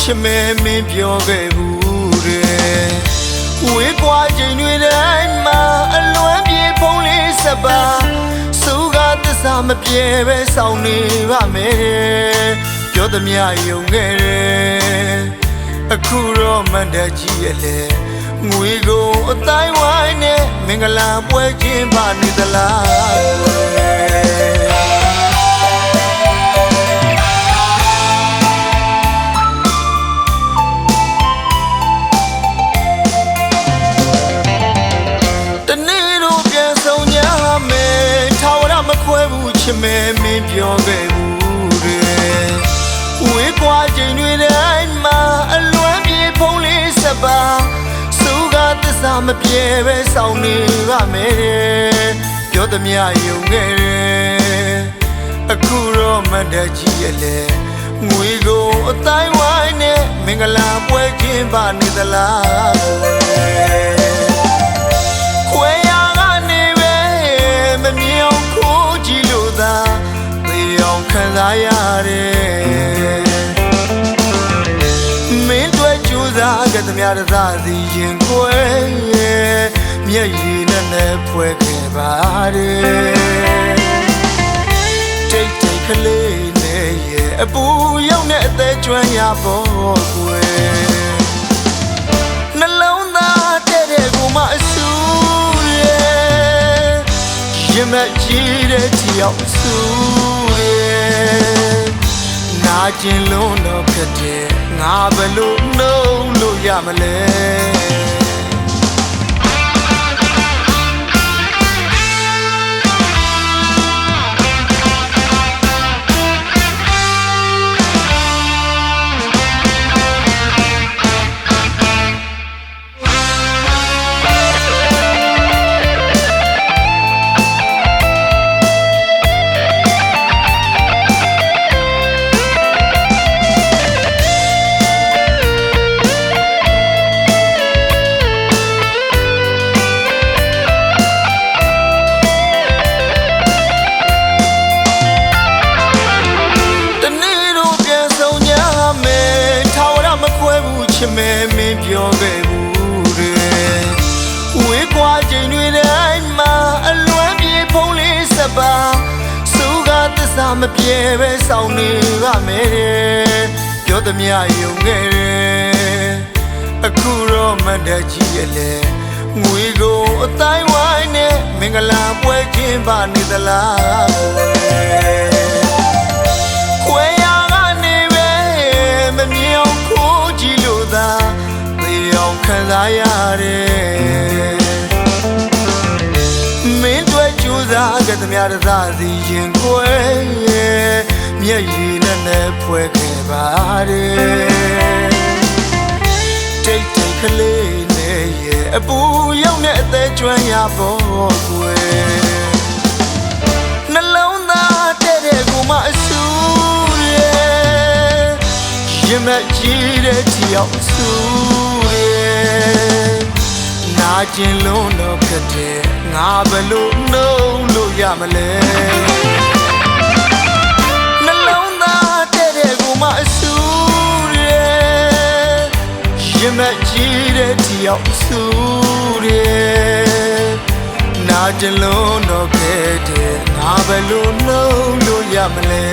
ဘူးချစ်မဲမင်းပြောခဲ့ဘူးတဲ့ဝေးကွာချိန်တွေတိုင်းမှာအလွမ်းပြေဖုံးလေးစပါစုကသစ္စာမပြေပဲဆောင်နေပါမယ်တဲ့ပြောသမျှယုံခဲ့တယ်အခုတော့မန်တကြီးရဲ့လေငွေကိုအတိုင်းဝိုင်းနဲ့မင်္ဂလာပွဲချင်းပါနေသလား ချစ်မယ်မင်းပြောခဲ့ဘူးတဲ့ဝေးကွာချိန်တွေတိုင်းမှာအလွမ်းပြေဖုံးလေးစပါစုကသစ္စာမပြေပဲဆောင်နေပါမယ်တဲ့ပြောသမျှယုံခဲ့တယ်အခုတော့မန်တကြီးရဲ့လေငွေကိုအတိုင်းဝိုင်းနဲ့မင်္ဂလာပွဲချင်းပါနေသလား စားကြသမျှတသားစီရင်ခွဲမျက်ရည်နဲ့နဲ့ဖွဲ့ခဲ့ပါတယ်တိတ်တိတ်ကလေးနဲ့ရဲ့အပူရောက်နဲ့အသက်ကျွမ်းရဖို့ကွယ်နှလုံးသားတဲ့တဲ့ကိုမအဆူရဲ့ရင်မကြီးတဲ့တယောက်အဆူရဲ့နာကျင်လုံးတော့ခက်တဲ့ငါဘယ်လို့နှုံးလို့ရ မလဲ မပြေပဲဆောင်နေပါမယ်တဲ့ပြောသမျှယုံခဲ့တယ်အခုတော့မန်တကြီးရဲ့လေငွေကိုအတိုင်းဝိုင်းနဲ့မင်္ဂလာပွဲချင်းပါနေသလားကွယ်ခွဲရကနေပဲမမြင်အောင်ခိုးကြည့်လို့သာသေအောင်ခံစားရတယ်မင်းတို့ကြိုးစားကြသမျှတသားစီရင်ခွဲ မျက်ရည်နဲ့နဲ့ဖွဲ့ခဲ့ပါတယ်တိတ်တိတ်ကလေးနဲ့ရဲ့အပူရောက်နဲ့အသက်ကျွမ်းရဖို့ကွယ်နှလုံးသားတဲ့တဲ့ကိုမအဆူရဲ့ရင်မကြီးတဲ့တယောက်အဆူရဲ့နာကျင်လုံးတော့ခက်တဲ့ငါဘယ်လို့နှုံးလို့ရမလဲ တဲ့တယောက်အဆူရဲ့နာကြလုံးတော့ခဲ့တဲ့ငါဘယ်လိုနှုံးလို့ရမလဲ